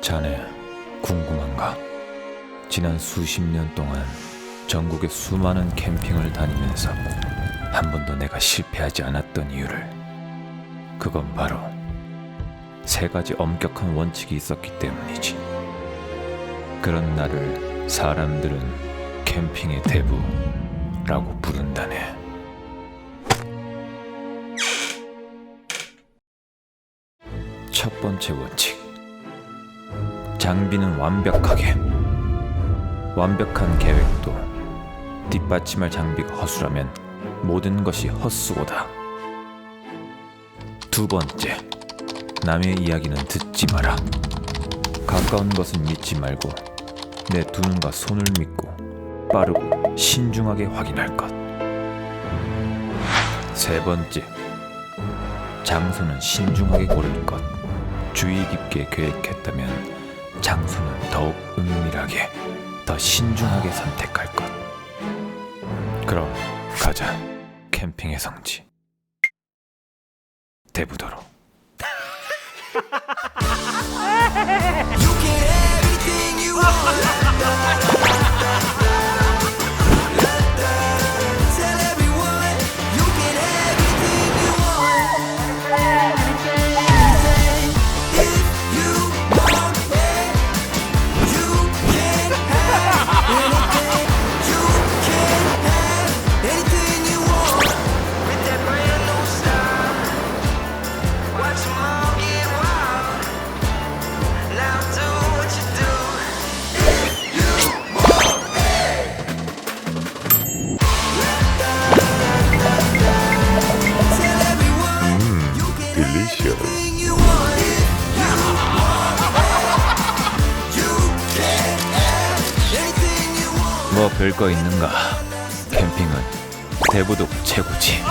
자네 궁금한가? 지난 수십 년 동안 전국의 수많은 캠핑을 다니면서 한 번도 내가 실패하지 않았던 이유를 그건 바로 세 가지 엄격한 원칙이 있었기 때문이지. 그런 나를 사람들은 캠핑의 대부라고 부른다네. 첫 번째 원칙. 장비는 완벽하게. 완벽한 계획도 뒷받침할 장비가 허술하면 모든 것이 헛수고다. 두 번째. 남의 이야기는 듣지 마라. 가까운 것은 믿지 말고 내 두 눈과 손을 믿고 빠르고 신중하게 확인할 것. 세 번째. 장소는 신중하게 고를 것. 주의 깊게 계획했다면 장소는 더욱 은밀하게, 더 신중하게 선택할 것. 그럼 가자. 캠핑의 성지. 대부도로. you want. You can have anything you want. 뭐 별거 있는가? 캠핑은 대부도 최고지.